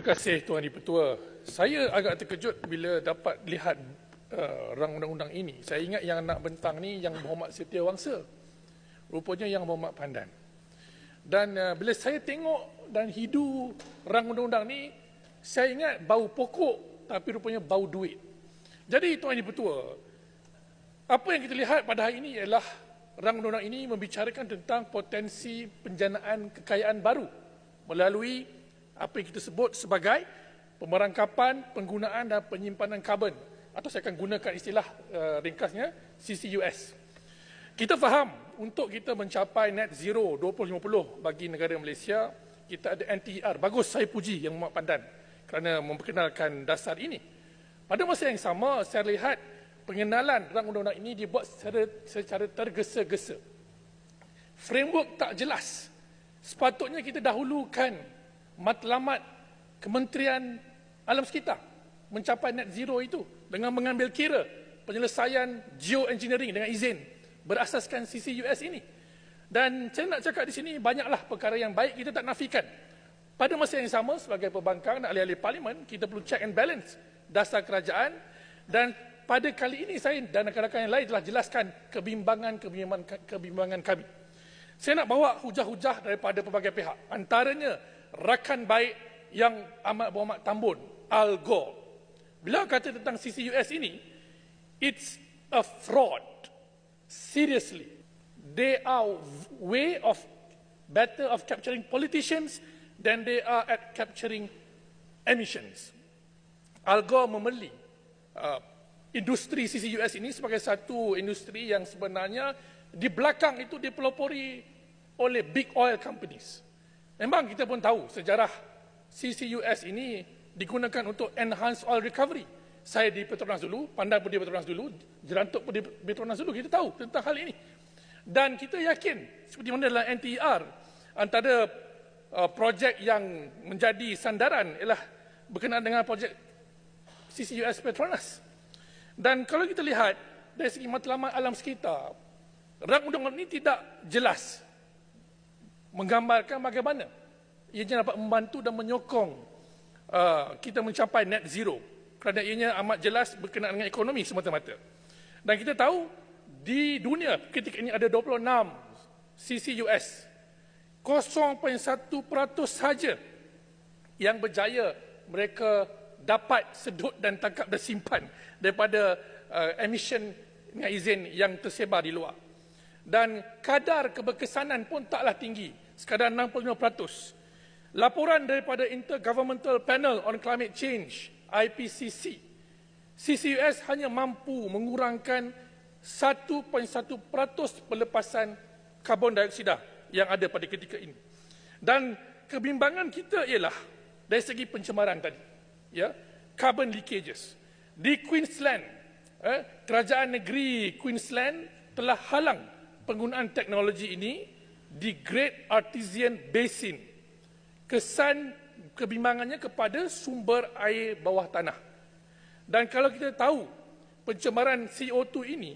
Terima kasih Tuan Dipertua. Saya agak terkejut bila dapat lihat uh, rang undang-undang ini. Saya ingat yang nak bentang ni yang Muhammad Setia Wangsa. Rupanya yang Muhammad Pandan. Dan uh, bila saya tengok dan hidu rang undang-undang ni, saya ingat bau pokok tapi rupanya bau duit. Jadi Tuan Dipertua, apa yang kita lihat pada hari ini ialah rang undang-undang ini membicarakan tentang potensi penjanaan kekayaan baru melalui apa yang kita sebut sebagai pemerangkapan, penggunaan dan penyimpanan karbon atau saya akan gunakan istilah uh, ringkasnya CCUS. Kita faham untuk kita mencapai net zero 2050 bagi negara Malaysia, kita ada NTR. E Bagus saya puji yang Muhammad Pandan kerana memperkenalkan dasar ini. Pada masa yang sama, saya lihat pengenalan rang undang-undang ini dibuat secara, secara tergesa-gesa. Framework tak jelas. Sepatutnya kita dahulukan matlamat Kementerian Alam Sekitar mencapai net zero itu dengan mengambil kira penyelesaian geoengineering dengan izin berasaskan CCUS ini. Dan saya nak cakap di sini banyaklah perkara yang baik kita tak nafikan. Pada masa yang sama sebagai pembangkang dan ahli-ahli parlimen kita perlu check and balance dasar kerajaan dan pada kali ini saya dan rakan-rakan yang lain telah jelaskan kebimbangan-kebimbangan kebimbangan kami. Saya nak bawa hujah-hujah daripada pelbagai pihak. Antaranya rakan baik yang amat berhormat Tambun, Al Gore. Bila kata tentang CCUS ini, it's a fraud. Seriously. They are way of better of capturing politicians than they are at capturing emissions. Al Gore memeli uh, industri CCUS ini sebagai satu industri yang sebenarnya di belakang itu dipelopori oleh big oil companies. Memang kita pun tahu sejarah CCUS ini digunakan untuk enhance oil recovery. Saya di Petronas dulu, Pandai pun di Petronas dulu, Jerantuk pun di Petronas dulu, kita tahu tentang hal ini. Dan kita yakin, seperti mana dalam NTR, antara uh, projek yang menjadi sandaran ialah berkenaan dengan projek CCUS Petronas. Dan kalau kita lihat dari segi matlamat alam sekitar, rang undang-undang ini tidak jelas menggambarkan bagaimana ianya dapat membantu dan menyokong uh, kita mencapai net zero kerana ianya amat jelas berkenaan dengan ekonomi semata-mata. Dan kita tahu di dunia ketika ini ada 26 CCUS 0.1% saja yang berjaya mereka dapat sedut dan tangkap dan simpan daripada uh, emission dengan izin yang tersebar di luar dan kadar keberkesanan pun taklah tinggi, sekadar 65%. Laporan daripada Intergovernmental Panel on Climate Change, IPCC, CCUS hanya mampu mengurangkan 1.1% pelepasan karbon dioksida yang ada pada ketika ini. Dan kebimbangan kita ialah dari segi pencemaran tadi. Ya, carbon leakages. Di Queensland, eh, kerajaan negeri Queensland telah halang penggunaan teknologi ini di Great Artesian Basin. Kesan kebimbangannya kepada sumber air bawah tanah. Dan kalau kita tahu pencemaran CO2 ini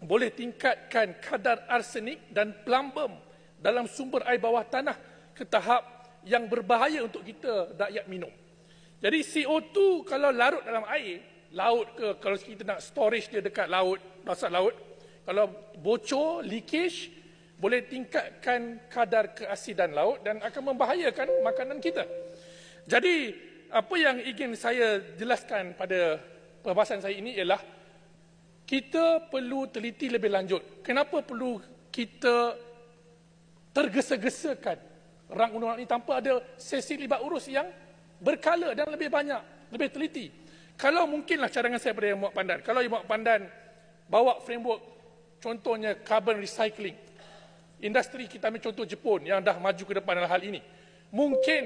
boleh tingkatkan kadar arsenik dan plumbum dalam sumber air bawah tanah ke tahap yang berbahaya untuk kita rakyat minum. Jadi CO2 kalau larut dalam air, laut ke kalau kita nak storage dia dekat laut, dasar laut, kalau bocor, leakage, boleh tingkatkan kadar keasidan laut dan akan membahayakan makanan kita. Jadi, apa yang ingin saya jelaskan pada perbahasan saya ini ialah kita perlu teliti lebih lanjut. Kenapa perlu kita tergesa-gesakan rang undang-undang ini tanpa ada sesi libat urus yang berkala dan lebih banyak, lebih teliti. Kalau mungkinlah cadangan saya pada Yang Muak Pandan. Kalau Yang Muak Pandan bawa framework contohnya carbon recycling. Industri kita ambil contoh Jepun yang dah maju ke depan dalam hal ini. Mungkin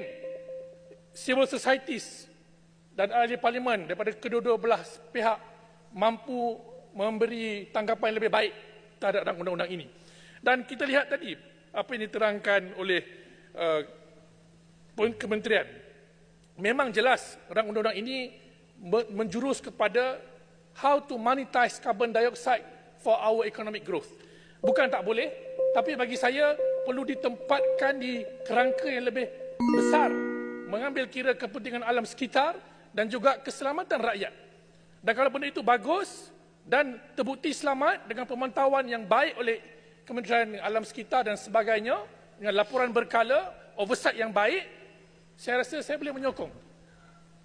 civil societies dan ahli parlimen daripada kedua-dua belah pihak mampu memberi tanggapan yang lebih baik terhadap undang-undang ini. Dan kita lihat tadi apa yang diterangkan oleh uh, kementerian. Memang jelas undang-undang ini menjurus kepada how to monetize carbon dioxide for our economic growth. Bukan tak boleh, tapi bagi saya perlu ditempatkan di kerangka yang lebih besar mengambil kira kepentingan alam sekitar dan juga keselamatan rakyat. Dan kalau benda itu bagus dan terbukti selamat dengan pemantauan yang baik oleh Kementerian Alam Sekitar dan sebagainya dengan laporan berkala, oversight yang baik, saya rasa saya boleh menyokong.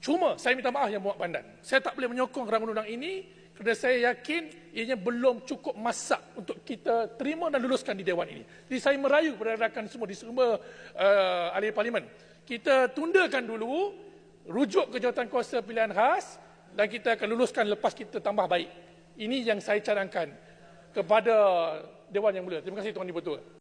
Cuma saya minta maaf yang Muhammad Pandan. Saya tak boleh menyokong rancangan undang ini kerana saya yakin ianya belum cukup masak untuk kita terima dan luluskan di Dewan ini. Jadi saya merayu kepada rakan semua di semua uh, ahli parlimen. Kita tundakan dulu, rujuk ke jawatan kuasa pilihan khas dan kita akan luluskan lepas kita tambah baik. Ini yang saya cadangkan kepada Dewan Yang Mulia. Terima kasih Tuan Ibu Tua.